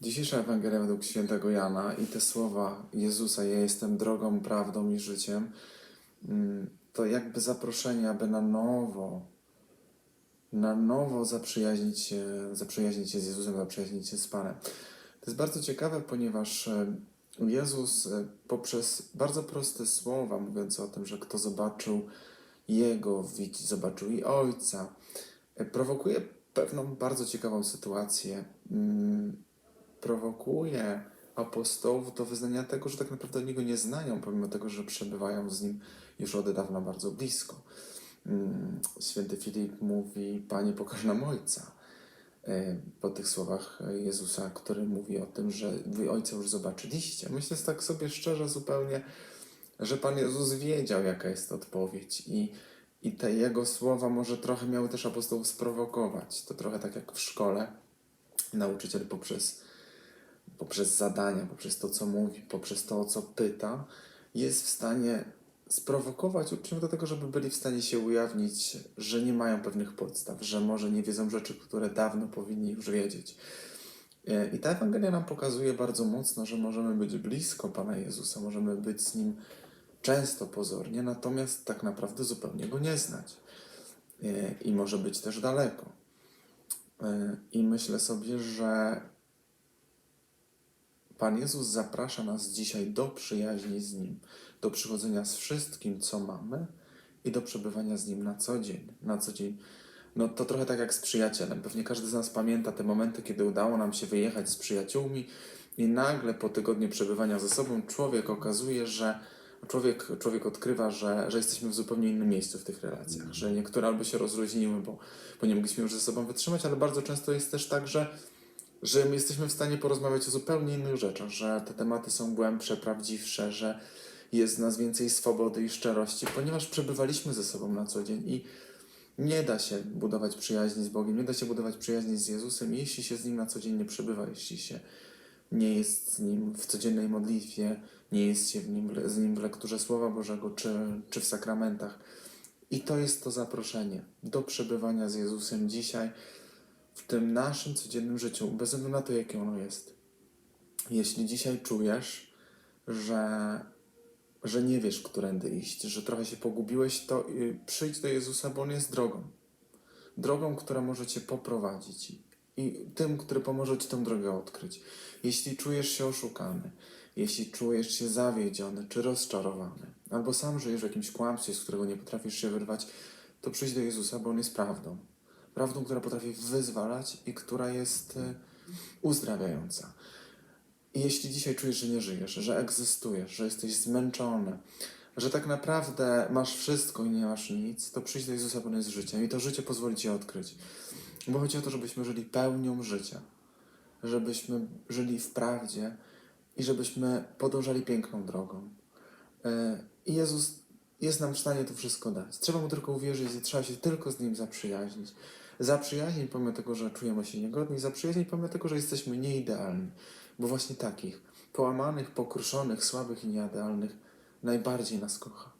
dzisiejsza Ewangelia według świętego Jana i te słowa Jezusa, ja jestem drogą, prawdą i życiem, mm, to jakby zaproszenie, aby na nowo, na nowo zaprzyjaźnić się, zaprzyjaźnić się z Jezusem, zaprzyjaźnić się z Panem. To jest bardzo ciekawe, ponieważ e, Jezus e, poprzez bardzo proste słowa, mówiąc o tym, że kto zobaczył Jego, widzi, zobaczył i Ojca, e, prowokuje pewną bardzo ciekawą sytuację. Prowokuje apostołów do wyznania tego, że tak naprawdę oni go nie znają, pomimo tego, że przebywają z nim już od dawna bardzo blisko. Mm, Święty Filip mówi: Panie, pokaż nam Ojca. E, Po tych słowach Jezusa, który mówi o tym, że wy Ojca już zobaczyliście. Myślę tak sobie szczerze zupełnie, że Pan Jezus wiedział, jaka jest odpowiedź i, i te Jego słowa może trochę miały też apostołów sprowokować. To trochę tak jak w szkole nauczyciel poprzez, poprzez zadania, poprzez to, co mówi, poprzez to, o co pyta, jest w stanie sprowokować uczniów do tego, żeby byli w stanie się ujawnić, że nie mają pewnych podstaw, że może nie wiedzą rzeczy, które dawno powinni już wiedzieć. E, I ta Ewangelia nam pokazuje bardzo mocno, że możemy być blisko Pana Jezusa, możemy być z Nim często pozornie, natomiast tak naprawdę zupełnie Go nie znać. E, I może być też daleko. E, I myślę sobie, że Pan Jezus zaprasza nas dzisiaj do przyjaźni z Nim, do przychodzenia z wszystkim, co mamy i do przebywania z Nim na co dzień. Na co dzień. No to trochę tak jak z przyjacielem. Pewnie każdy z nas pamięta te momenty, kiedy udało nam się wyjechać z przyjaciółmi i nagle po tygodniu przebywania ze sobą człowiek okazuje, że człowiek, człowiek odkrywa, że, że jesteśmy w zupełnie innym miejscu w tych relacjach, że niektóre albo się rozluźniły, bo, bo nie mogliśmy już ze sobą wytrzymać, ale bardzo często jest też tak, że że my jesteśmy w stanie porozmawiać o zupełnie innych rzeczach, że te tematy są głębsze, prawdziwsze, że jest w nas więcej swobody i szczerości, ponieważ przebywaliśmy ze sobą na co dzień i nie da się budować przyjaźni z Bogiem, nie da się budować przyjaźni z Jezusem, jeśli się z Nim na co dzień nie przebywa, jeśli się nie jest z Nim w codziennej modlitwie, nie jest się w nim, z Nim w lekturze Słowa Bożego czy, czy w sakramentach. I to jest to zaproszenie do przebywania z Jezusem dzisiaj w tym naszym codziennym życiu, bez względu na to, jakie ono jest. Jeśli dzisiaj czujesz, że, że nie wiesz, którędy iść, że trochę się pogubiłeś, to y, przyjdź do Jezusa, bo On jest drogą. Drogą, która może Cię poprowadzić i tym, który pomoże Ci tę drogę odkryć. Jeśli czujesz się oszukany, jeśli czujesz się zawiedziony czy rozczarowany, albo sam żyjesz w jakimś kłamstwie, z którego nie potrafisz się wyrwać, to przyjdź do Jezusa, bo On jest prawdą prawdą, która potrafi wyzwalać i która jest y, uzdrawiająca. I jeśli dzisiaj czujesz, że nie żyjesz, że egzystujesz, że jesteś zmęczony, że tak naprawdę masz wszystko i nie masz nic, to przyjdź do Jezusa, bo jest życiem i to życie pozwoli Ci odkryć. Bo chodzi o to, żebyśmy żyli pełnią życia, żebyśmy żyli w prawdzie i żebyśmy podążali piękną drogą. Y, I Jezus jest nam w stanie to wszystko dać. Trzeba Mu tylko uwierzyć i trzeba się tylko z Nim zaprzyjaźnić. Zaprzyjaźnić pomimo tego, że czujemy się niegodni, zaprzyjaźnić pomimo tego, że jesteśmy nieidealni. Bo właśnie takich, połamanych, pokruszonych, słabych i nieidealnych najbardziej nas kocha.